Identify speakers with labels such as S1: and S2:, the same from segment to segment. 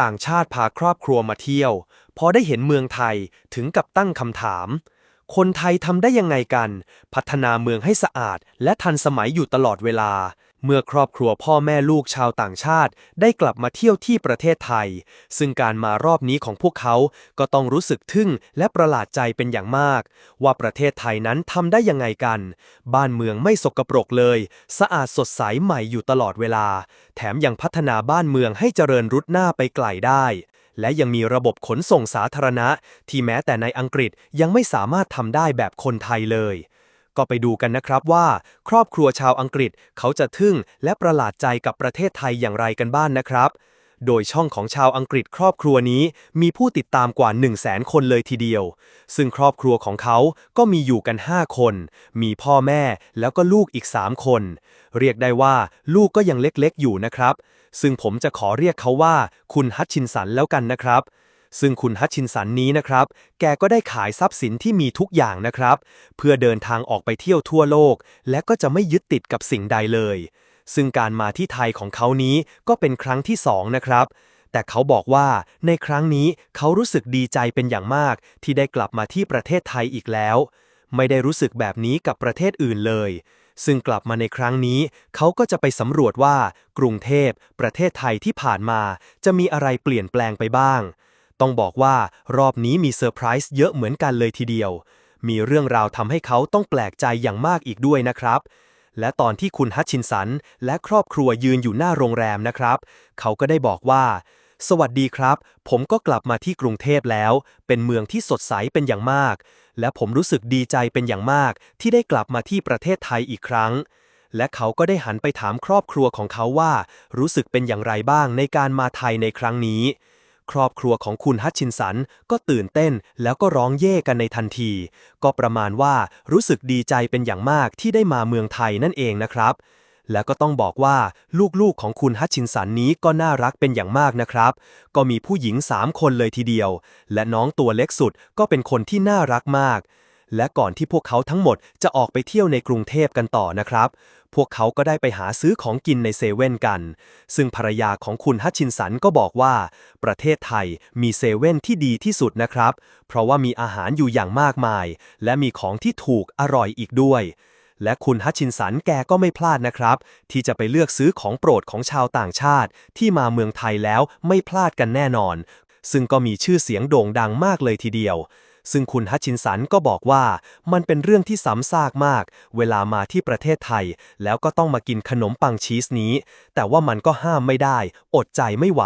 S1: ต่างชาติพาครอบครัวมาเที่ยว พอได้เห็นเมืองไทยถึงกับตั้งคำถาม คนไทยทำได้ยังไงกัน พัฒนาเมืองให้สะอาด และทันสมัยอยู่ตลอดเวลา เมื่อครอบครัวพ่อแม่ลูกชาวต่างชาติได้กลับมาเที่ยวที่ประเทศไทย ซึ่งการมารอบนี้ของพวกเขาก็ต้องรู้สึกทึ่งและประหลาดใจเป็นอย่างมาก ว่าประเทศไทยนั้นทำได้ยังไงกัน บ้านเมืองไม่สกปรกเลย สะอาดสดใสใหม่อยู่ตลอดเวลา แถมยังพัฒนาบ้านเมืองให้เจริญรุดหน้าไปไกลได้และยังมีระบบขนส่งสาธารณะ ที่แม้แต่ในอังกฤษยังไม่สามารถทำได้แบบคนไทยเลย ก็ไปดูกันนะครับว่า ครอบครัวชาวอังกฤษเขาจะทึ่งและประหลาดใจกับประเทศไทยอย่างไรกันบ้างนนะครับ โดยช่องของชาวอังกฤษครอบครัวนี้มีผู้ติดตามกว่า 1 0 0 0 0แสนคนเลยทีเดียว ซึ่งครอบครัวของเขาก็มีอยู่กัน 5 คน มีพ่อแม่แล้วก็ลูกอีก 3 คน เรียกได้ว่าลูกก็ยังเล็กๆอยู่นะครับ ซึ่งผมจะขอเรียกเขาว่า คุณฮัตชินสันแล้วกันนะครับ ซึ่งคุณฮัตชินสันนี้นะครับ แกก็ได้ขายทรัพย์สินที่มีทุกอย่างนะครับ เพื่อเดินทางออกไปเที่ยวทั่วโลก และก็จะไม่ยึดติดกับสิ่งใดเลย ซึ่งการมาที่ไทยของเขานี้ก็เป็นครั้งที่สองนะครับ แต่เขาบอกว่าในครั้งนี้เขารู้สึกดีใจเป็นอย่างมาก ที่ได้กลับมาที่ประเทศไทยอีกแล้ว ไม่ได้รู้สึกแบบนี้กับประเทศอื่นเลยซึ่งกลับมาในครั้งนี้ เขาก็จะไปสำรวจว่ากรุงเทพ ประเทศไทยที่ผ่านมา จะมีอะไรเปลี่ยนแปลงไปบ้าง ต้องบอกว่ารอบนี้มีเซอร์ไพรส์เยอะเหมือนกันเลยทีเดียว มีเรื่องราวทำให้เขาต้องแปลกใจอย่างมากอีกด้วยนะครับ และตอนที่คุณฮัตชินสัน และครอบครัวยืนอยู่หน้าโรงแรมนะครับ เขาก็ได้บอกว่า สวัสดีครับ ผมก็กลับมาที่กรุงเทพแล้ว เป็นเมืองที่สดใสเป็นอย่างมาก และผมรู้สึกดีใจเป็นอย่างมาก ที่ได้กลับมาที่ประเทศไทยอีกครั้งและเขาก็ได้หันไปถามครอบครัวของเขาว่า รู้สึกเป็นอย่างไรบ้างในการมาไทยในครั้งนี้ ครอบครัวของคุณฮัตชินสันก็ตื่นเต้นแล้วก็ร้องเย่กันในทันที ก็ประมาณว่ารู้สึกดีใจเป็นอย่างมากที่ได้มาเมืองไทยนั่นเองนะครับ แล้วก็ต้องบอกว่าลูกๆของคุณฮัตชินสันนี้ก็น่ารักเป็นอย่างมากนะครับ ก็มีผู้หญิง 3 คนเลยทีเดียว และน้องตัวเล็กสุดก็เป็นคนที่น่ารักมาก และก่อนที่พวกเขาทั้งหมดจะออกไปเที่ยวในกรุงเทพกันต่อนะครับ พวกเขาก็ได้ไปหาซื้อของกินในเซเว่นกัน ซึ่งภรรยาของคุณฮัตชินสันก็บอกว่า ประเทศไทยมีเซเว่นที่ดีที่สุดนะครับ เพราะว่ามีอาหารอยู่อย่างมากมาย และมีของที่ถูกอร่อยอีกด้วยและคุณฮัตชินสันแกก็ไม่พลาดนะครับ ที่จะไปเลือกซื้อของโปรดของชาวต่างชาติ ที่มาเมืองไทยแล้วไม่พลาดกันแน่นอน ซึ่งก็มีชื่อเสียงโด่งดังมากเลยทีเดียว ซึ่งคุณฮัชินสันก็บอกว่ามันเป็นเรื่องที่ซ้ำซากมาก เวลามาที่ประเทศไทย แล้วก็ต้องมากินขนมปังชีสนี้ แต่ว่ามันก็ห้ามไม่ได้ อดใจไม่ไหว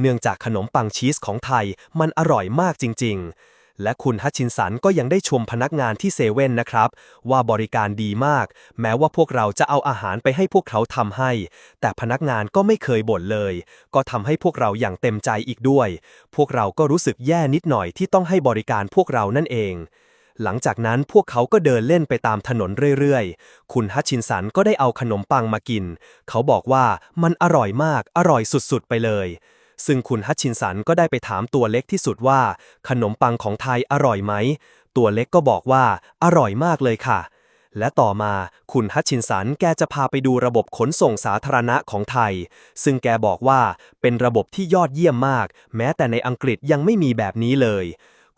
S1: เนื่องจากขนมปังชีสของไทยมันอร่อยมากจริง ๆ และคุณฮัตชินสันก็ยังได้ชมพนักงานที่เซเว่นนะครับ ว่าบริการดีมาก แม้ว่าพวกเราจะเอาอาหารไปให้พวกเขาทำให้ แต่พนักงานก็ไม่เคยบ่นเลย ก็ทำให้พวกเราอย่างเต็มใจอีกด้วย พวกเราก็รู้สึกแย่นิดหน่อยที่ต้องให้บริการพวกเรานั่นเองหลังจากนั้นพวกเขาก็เดินเล่นไปตามถนนเรื่อยๆ คุณฮัตชินสันก็ได้เอาขนมปังมากิน เขาบอกว่ามันอร่อยมาก อร่อยสุดๆ ไปเลย ซึ่งคุณฮัตชินสันก็ได้ไปถามตัวเล็กที่สุดว่า ขนมปังของไทยอร่อยไหม ตัวเล็กก็บอกว่า อร่อยมากเลยค่ะ และต่อมาคุณฮัตชินสันแกจะพาไปดูระบบขนส่งสาธารณะของไทย ซึ่งแกบอกว่าเป็นระบบที่ยอดเยี่ยมมาก แม้แต่ในอังกฤษยังไม่มีแบบนี้เลย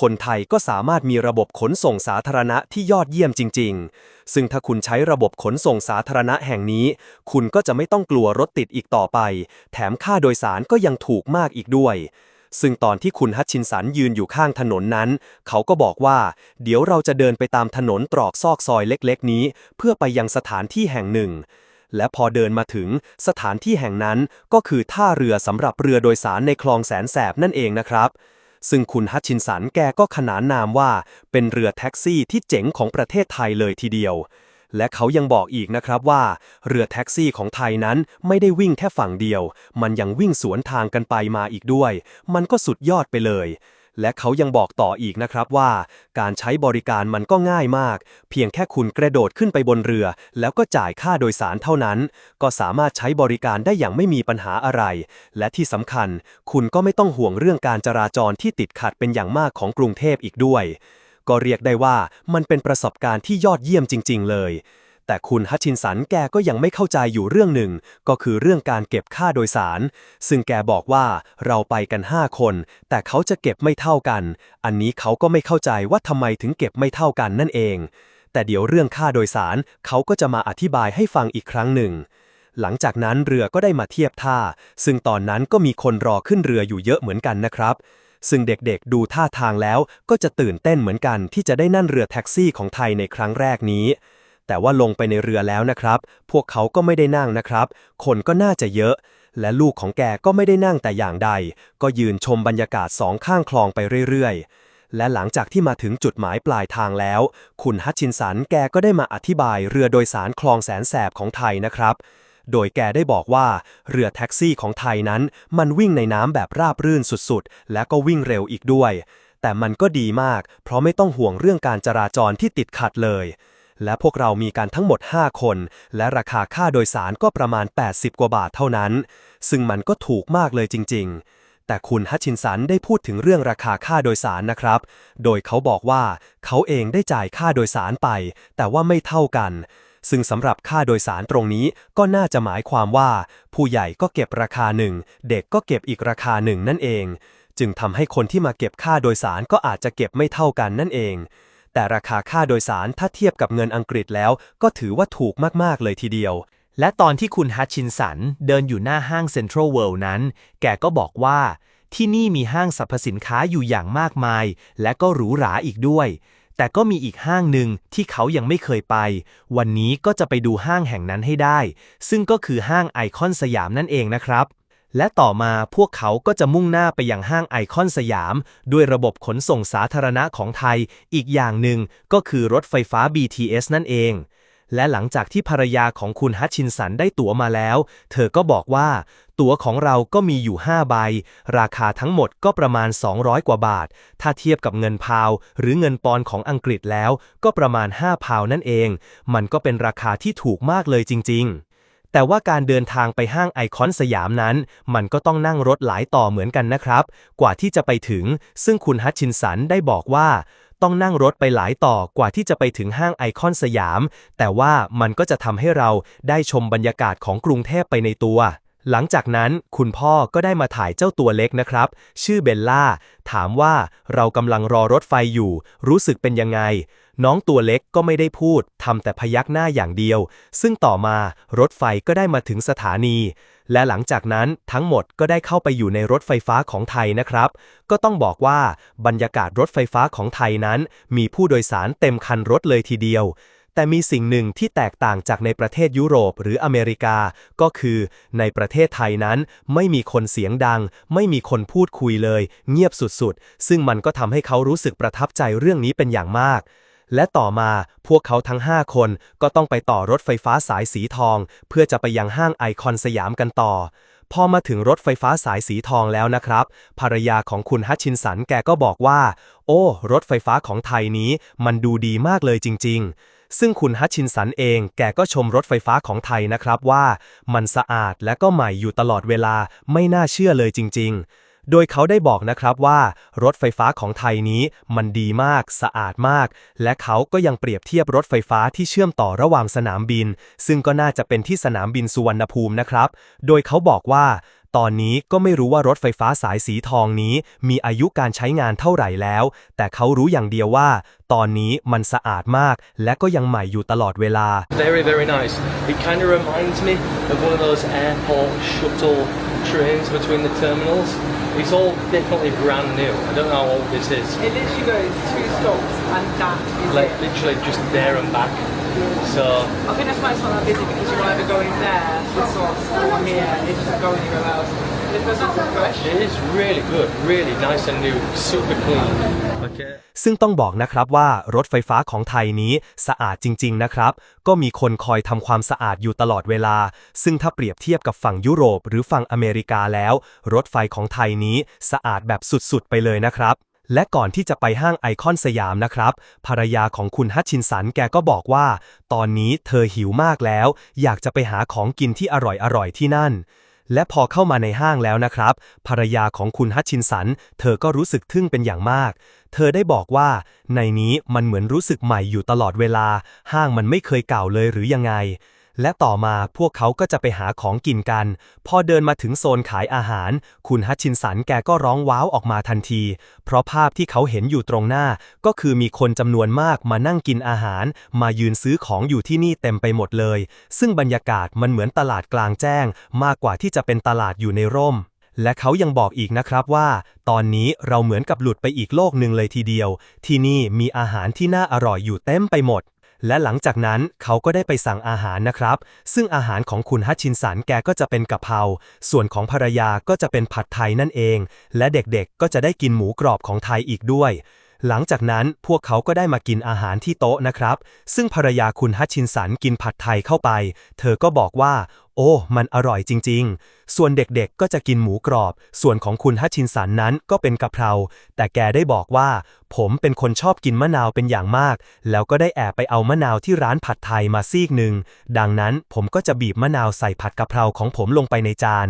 S1: คนไทยก็สามารถมีระบบขนส่งสาธารณะที่ยอดเยี่ยมจริง ๆ ซึ่งถ้าคุณใช้ระบบขนส่งสาธารณะแห่งนี้ คุณก็จะไม่ต้องกลัวรถติดอีกต่อไป แถมค่าโดยสารก็ยังถูกมากอีกด้วย ซึ่งตอนที่คุณฮัตชินสันยืนอยู่ข้างถนนนั้น เขาก็บอกว่า เดี๋ยวเราจะเดินไปตามถนนตรอกซอกซอยเล็ก ๆ นี้ เพื่อไปยังสถานที่แห่งหนึ่งและพอเดินมาถึงสถานที่แห่งนั้นก็คือท่าเรือสำหรับเรือโดยสารในคลองแสนแสบนั่นเองนะครับ ซึ่งคุณฮัตชินสันแกก็ขนานนามว่า เป็นเรือแท็กซี่ที่เจ๋งของประเทศไทยเลยทีเดียว และเขายังบอกอีกนะครับว่า เรือแท็กซี่ของไทยนั้นไม่ได้วิ่งแค่ฝั่งเดียว มันยังวิ่งสวนทางกันไปมาอีกด้วย มันก็สุดยอดไปเลย และเขายังบอกต่ออีกนะครับว่า การใช้บริการมันก็ง่ายมาก เพียงแค่คุณกระโดดขึ้นไปบนเรือ แล้วก็จ่ายค่าโดยสารเท่านั้น ก็สามารถใช้บริการได้อย่างไม่มีปัญหาอะไร และที่สำคัญ คุณก็ไม่ต้องห่วงเรื่องการจราจรที่ติดขัดเป็นอย่างมากของกรุงเทพอีกด้วย ก็เรียกได้ว่ามันเป็นประสบการณ์ที่ยอดเยี่ยมจริง ๆ เลย
S2: แต่คุณฮัชชินสันแกก็ยังไม่เข้าใจอยู่เรื่องหนึ่ง ก็คือเรื่องการเก็บค่าโดยสาร ซึ่งแกบอกว่าเราไปกัน 5 คน แต่เขาจะเก็บไม่เท่ากัน อันนี้เขาก็ไม่เข้าใจว่าทำไมถึงเก็บไม่เท่ากันนั่นเอง แต่เดี๋ยวเรื่องค่าโดยสารเขาก็จะมาอธิบายให้ฟังอีกครั้งหนึ่งหลังจากนั้นเรือก็ได้มาเทียบท่า ซึ่งตอนนั้นก็มีคนรอขึ้นเรืออยู่เยอะเหมือนกันนะครับ ซึ่งเด็กๆดูท่าทางแล้วก็จะตื่นเต้นเหมือนกันที่จะได้นั่งเรือแท็กซี่ของไทยในครั้งแรกนี้ แต่ว่าลงไปในเรือแล้วนะครับ พวกเขาก็ไม่ได้นั่งนะครับ คนก็น่าจะเยอะ และลูกของแกก็ไม่ได้นั่งแต่อย่างใด ก็ยืนชมบรรยากาศสองข้างคลองไปเรื่อยๆ และหลังจากที่มาถึงจุดหมายปลายทางแล้ว คุณฮัตชินสันแกก็ได้มาอธิบายเรือโดยสารคลองแสนแสบของไทยนะครับโดยแกได้บอกว่าเรือแท็กซี่ของไทยนั้น มันวิ่งในน้ำแบบราบรื่นสุดๆ และก็วิ่งเร็วอีกด้วย แต่มันก็ดีมาก เพราะไม่ต้องห่วงเรื่องการจราจรที่ติดขัดเลย และพวกเรามีกันทั้งหมด 5 คน และราคาค่าโดยสารก็ประมาณ 80 กว่าบาทเท่านั้น ซึ่งมันก็ถูกมากเลยจริง ๆ แต่คุณฮัชชินสันได้พูดถึงเรื่องราคาค่าโดยสารนะครับ โดยเขาบอกว่าเขาเองได้จ่ายค่าโดยสารไป แต่ว่าไม่เท่ากันซึ่งสำหรับค่าโดยสารตรงนี้ก็น่าจะหมายความว่า ผู้ใหญ่ก็เก็บราคาหนึ่ง เด็กก็เก็บอีกราคาหนึ่งนั่นเอง จึงทำให้คนที่มาเก็บค่าโดยสารก็อาจจะเก็บไม่เท่ากันนั่นเอง แต่ราคาค่าโดยสารถ้าเทียบกับเงินอังกฤษแล้ว ก็ถือว่าถูกมากๆเลยทีเดียว
S1: และตอนที่คุณฮัตชินสันเดินอยู่หน้าห้างเซ็นทรัลเวิลด์นั้น แกก็บอกว่า ที่นี่มีห้างสรรพสินค้าอยู่อย่างมากมาย และก็หรูหราอีกด้วย แต่ก็มีอีกห้างหนึ่งที่เขายังไม่เคยไป วันนี้ก็จะไปดูห้างแห่งนั้นให้ได้ ซึ่งก็คือห้างไอคอนสยามนั่นเองนะครับ และต่อมาพวกเขาก็จะมุ่งหน้าไปยังห้างไอคอนสยาม ด้วยระบบขนส่งสาธารณะของไทย อีกอย่างหนึ่งก็คือรถไฟฟ้า BTS นั่นเอง และหลังจากที่ภรรยาของคุณฮัตชินสันได้ตั๋วมาแล้ว เธอก็บอกว่า ตั๋วของเราก็มีอยู่ 5 ใบ ราคาทั้งหมดก็ประมาณ 200 กว่าบาท ถ้าเทียบกับเงินพาว หรือเงินปอนของอังกฤษแล้ว ก็ประมาณ 5 พาวนั่นเอง มันก็เป็นราคาที่ถูกมากเลยจริง ๆ แต่ว่าการเดินทางไปห้างไอคอนสยามนั้น มันก็ต้องนั่งรถหลายต่อเหมือนกันนะครับ กว่าที่จะไปถึง ซึ่งคุณฮัตชินสันได้บอกว่า ต้องนั่งรถไปหลายต่อกว่าที่จะไปถึงห้างไอคอนสยาม แต่ว่ามันก็จะทำให้เราได้ชมบรรยากาศของกรุงเทพไปในตัวหลังจากนั้นคุณพ่อก็ได้มาถ่ายเจ้าตัวเล็กนะครับ ชื่อเบลล่า ถามว่าเรากำลังรอรถไฟอยู่ รู้สึกเป็นยังไง น้องตัวเล็กก็ไม่ได้พูดทำแต่พยักหน้าอย่างเดียว ซึ่งต่อมารถไฟก็ได้มาถึงสถานี และหลังจากนั้นทั้งหมดก็ได้เข้าไปอยู่ในรถไฟฟ้าของไทยนะครับ ก็ต้องบอกว่าบรรยากาศรถไฟฟ้าของไทยนั้น มีผู้โดยสารเต็มคันรถเลยทีเดียวแต่มีสิ่งหนึ่งที่แตกต่างจากในประเทศยุโรปหรืออเมริกา ก็คือ ในประเทศไทยนั้น ไม่มีคนเสียงดัง ไม่มีคนพูดคุยเลย เงียบสุดๆ ซึ่งมันก็ทำให้เขารู้สึกประทับใจเรื่องนี้เป็นอย่างมาก และต่อมาพวกเขาทั้ง 5 คนก็ต้องไปต่อรถไฟฟ้าสายสีทอง เพื่อจะไปยังห้างไอคอนสยามกันต่อ พอมาถึงรถไฟฟ้าสายสีทองแล้วนะครับ ภรรยาของคุณฮัตชินสันแกก็บอกว่า โอ้ รถไฟฟ้าของไทยนี้มันดูดีมากเลยจริง ๆซึ่งคุณฮัตชินสันเองแกก็ชมรถไฟฟ้าของไทยนะครับว่า มันสะอาดและก็ใหม่อยู่ตลอดเวลาไม่น่าเชื่อเลยจริง ๆ โดยเขาได้บอกนะครับว่ารถไฟฟ้าของไทยนี้มันดีมาก สะอาดมาก และเขาก็ยังเปรียบเทียบรถไฟฟ้าที่เชื่อมต่อระหว่างสนามบิน ซึ่งก็น่าจะเป็นที่สนามบินสุวรรณภูมินะครับ โดยเขาบอกว่า ตอนนี้ก็ไม่รู้ว่ารถไฟฟ้าสายสีทองนี้ มีอายุการใช้งานเท่าไหร่แล้ว แต่เขารู้อย่างเดียวว่า ตอนนี้มันสะอาดมาก และก็ยังใหม่อยู่ตลอดเวลา
S3: Very, very nice. It kind of reminds me of one of those airport shuttle trains between the terminals. It's all definitely brand new. I don't know how old this is.
S4: It literally goes two stops and that is
S3: Like
S4: it.
S3: literally just there and back. So
S4: I think that's why it's not that busy because you're either going there with sauce or here if you go anywhere else. It feels nice and fresh.
S3: it is really good, really nice and new, super clean.
S2: ซึ่งต้องบอกนะครับว่ารถไฟฟ้าของไทยนี้สะอาดจริง ๆ นะครับ ก็มีคนคอยทำความสะอาดอยู่ตลอดเวลา ซึ่งถ้าเปรียบเทียบกับฝั่งยุโรปหรือฝั่งอเมริกาแล้ว รถไฟของไทยนี้สะอาดแบบสุด ๆ ไปเลยนะครับและก่อนที่จะไปห้างไอคอนสยามนะครับ ภรรยาของคุณฮัตชินสันแกก็บอกว่า ตอนนี้เธอหิวมากแล้ว อยากจะไปหาของกินที่อร่อยๆที่นั่น
S1: และพอเข้ามาในห้างแล้วนะครับ ภรรยาของคุณฮัตชินสัน เธอก็รู้สึกทึ่งเป็นอย่างมาก เธอได้บอกว่า ในนี้มันเหมือนรู้สึกใหม่อยู่ตลอดเวลา ห้างมันไม่เคยเก่าเลยหรือยังไง และต่อมาพวกเขาก็จะไปหาของกินกัน พอเดินมาถึงโซนขายอาหาร คุณฮัตชินสันแกก็ร้องว้าวออกมาทันที เพราะภาพที่เขาเห็นอยู่ตรงหน้า ก็คือมีคนจำนวนมากมานั่งกินอาหาร มายืนซื้อของอยู่ที่นี่เต็มไปหมดเลย ซึ่งบรรยากาศมันเหมือนตลาดกลางแจ้ง มากกว่าที่จะเป็นตลาดอยู่ในร่ม และเขายังบอกอีกนะครับว่า ตอนนี้เราเหมือนกับหลุดไปอีกโลกหนึ่งเลยทีเดียว ที่นี่มีอาหารที่น่าอร่อยอยู่เต็มไปหมด และหลังจากนั้นเขาก็ได้ไปสั่งอาหารนะครับ ซึ่งอาหารของคุณฮัตชินสันแกก็จะเป็นกะเพรา ส่วนของภรรยาก็จะเป็นผัดไทยนั่นเอง และเด็กๆก็จะได้กินหมูกรอบของไทยอีกด้วยหลังจากนั้นพวกเขาก็ได้มากินอาหารที่โต๊ะนะครับ ซึ่งภรรยาคุณฮัตชินสันกินผัดไทยเข้าไป เธอก็บอกว่า โอ้ มันอร่อยจริง ๆ ส่วนเด็กๆ ก็จะกินหมูกรอบ ส่วนของคุณฮัชชินสันนั้นก็เป็นกะเพรา แต่แกได้บอกว่า ผมเป็นคนชอบกินมะนาวเป็นอย่างมาก แล้วก็ได้แอบไปเอามะนาวที่ร้านผัดไทยมาซีกหนึ่ง ดังนั้นผมก็จะบีบมะนาวใส่ผัดกะเพราของผมลงไปในจาน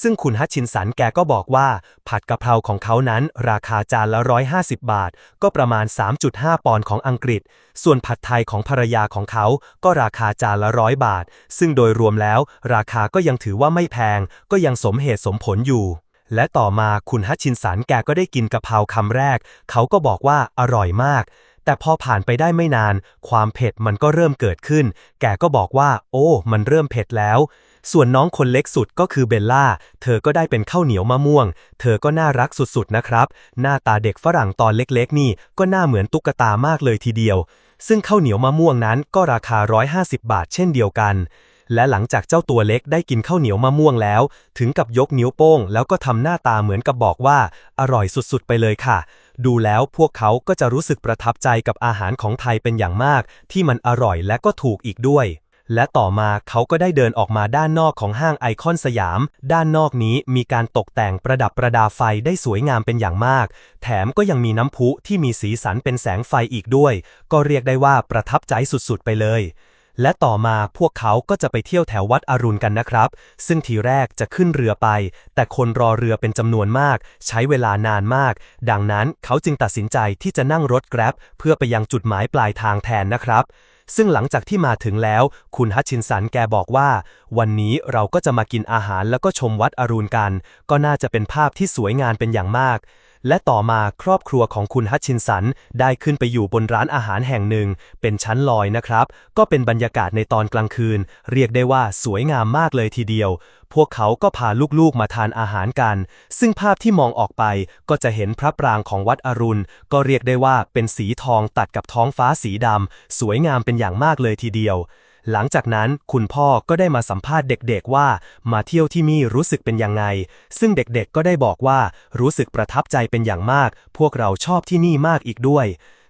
S1: ซึ่งคุณฮัตชินสันแกก็บอกว่า ผัดกะเพราของเขานั้นราคาจานละ 150 บาท ก็ประมาณ 3.5 ปอนด์ของอังกฤษ ส่วนผัดไทยของภรรยาของเขาก็ราคาจานละร้อยบาท ซึ่งโดยรวมแล้วราคาก็ยังถือว่าไม่แพง ก็ยังสมเหตุสมผลอยู่ และต่อมาคุณฮัตชินสันแกก็ได้กินกะเพราคำแรก เขาก็บอกว่าอร่อยมากแต่พอผ่านไปได้ไม่นาน ความเผ็ดมันก็เริ่มเกิดขึ้น แกก็บอกว่า โอ้ มันเริ่มเผ็ดแล้ว ส่วนน้องคนเล็กสุดก็คือเบลล่า เธอก็ได้เป็นข้าวเหนียวมะม่วง เธอก็น่ารักสุดๆนะครับ หน้าตาเด็กฝรั่งตอนเล็กๆ นี่ก็น่าเหมือนตุ๊กตามากเลยทีเดียว ซึ่งข้าวเหนียวมะม่วงนั้นก็ราคา 150 บาทเช่นเดียวกัน และหลังจากเจ้าตัวเล็กได้กินข้าวเหนียวมะม่วงแล้ว ถึงกับยกนิ้วโป้ง แล้วก็ทำหน้าตาเหมือนกับบอกว่า อร่อยสุดๆ ไปเลยค่ะดูแล้วพวกเขาก็จะรู้สึกประทับใจกับอาหารของไทยเป็นอย่างมาก ที่มันอร่อยและก็ถูกอีกด้วย และต่อมาเขาก็ได้เดินออกมาด้านนอกของห้างไอคอนสยาม ด้านนอกนี้มีการตกแต่งประดับประดาไฟได้สวยงามเป็นอย่างมาก แถมก็ยังมีน้ำพุที่มีสีสันเป็นแสงไฟอีกด้วย ก็เรียกได้ว่าประทับใจสุดๆไปเลย และต่อมาพวกเขาก็จะไปเที่ยวแถววัดอรุณกันนะครับ ซึ่งทีแรกจะขึ้นเรือไป แต่คนรอเรือเป็นจำนวนมาก ใช้เวลานานมาก ดังนั้นเขาจึงตัดสินใจที่จะนั่งรถแกร็บเพื่อไปยังจุดหมายปลายทางแทนนะครับ ซึ่งหลังจากที่มาถึงแล้ว คุณฮัชชินสันแกบอกว่า วันนี้เราก็จะมากินอาหารแล้วก็ชมวัดอรุณกัน ก็น่าจะเป็นภาพที่สวยงามเป็นอย่างมาก และต่อมาครอบครัวของคุณฮัตชินสัน ได้ขึ้นไปอยู่บนร้านอาหารแห่งหนึ่ง เป็นชั้นลอยนะครับ ก็เป็นบรรยากาศในตอนกลางคืน เรียกได้ว่าสวยงามมากเลยทีเดียว พวกเขาก็พาลูกๆมาทานอาหารกัน ซึ่งภาพที่มองออกไปก็จะเห็นพระปรางของวัดอรุณ ก็เรียกได้ว่าเป็นสีทองตัดกับท้องฟ้าสีดำสวยงามเป็นอย่างมากเลยทีเดียว หลังจากนั้นคุณพ่อก็ได้มาสัมภาษณ์เด็กๆว่า มาเที่ยวที่นี่รู้สึกเป็นยังไง ซึ่งเด็กๆก็ได้บอกว่ารู้สึกประทับใจเป็นอย่างมาก พวกเราชอบที่นี่มากอีกด้วย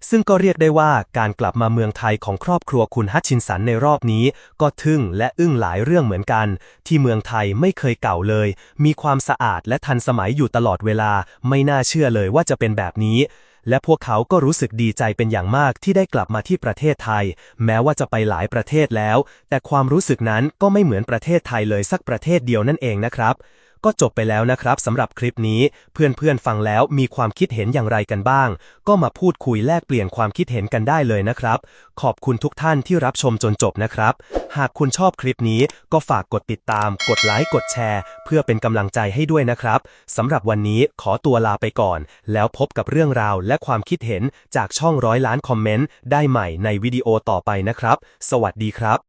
S1: ซึ่งก็เรียกได้ว่าการกลับมาเมืองไทยของครอบครัวคุณฮัตชินสันในรอบนี้ ก็ทึ่งและอึ้งหลายเรื่องเหมือนกัน ที่เมืองไทยไม่เคยเก่าเลย มีความสะอาดและทันสมัยอยู่ตลอดเวลา ไม่น่าเชื่อเลยว่าจะเป็นแบบนี้ และพวกเขาก็รู้สึกดีใจเป็นอย่างมากที่ได้กลับมาที่ประเทศไทย แม้ว่าจะไปหลายประเทศแล้ว แต่ความรู้สึกนั้นก็ไม่เหมือนประเทศไทยเลยสักประเทศเดียวนั่นเองนะครับ ก็จบไปแล้วนะครับสำหรับคลิปนี้ เพื่อนๆฟังแล้วมีความคิดเห็นอย่างไรกันบ้าง ก็มาพูดคุยแลกเปลี่ยนความคิดเห็นกันได้เลยนะครับ ขอบคุณทุกท่านที่รับชมจนจบนะครับ หากคุณชอบคลิปนี้ก็ฝากกดติดตาม กดไลค์กดแชร์ เพื่อเป็นกำลังใจให้ด้วยนะครับสำหรับวันนี้ขอตัวลาไปก่อน แล้วพบกับเรื่องราวและความคิดเห็นจากช่องร้อยล้านคอมเมนต์ได้ใหม่ในวิดีโอต่อไปนะครับ สวัสดีครับ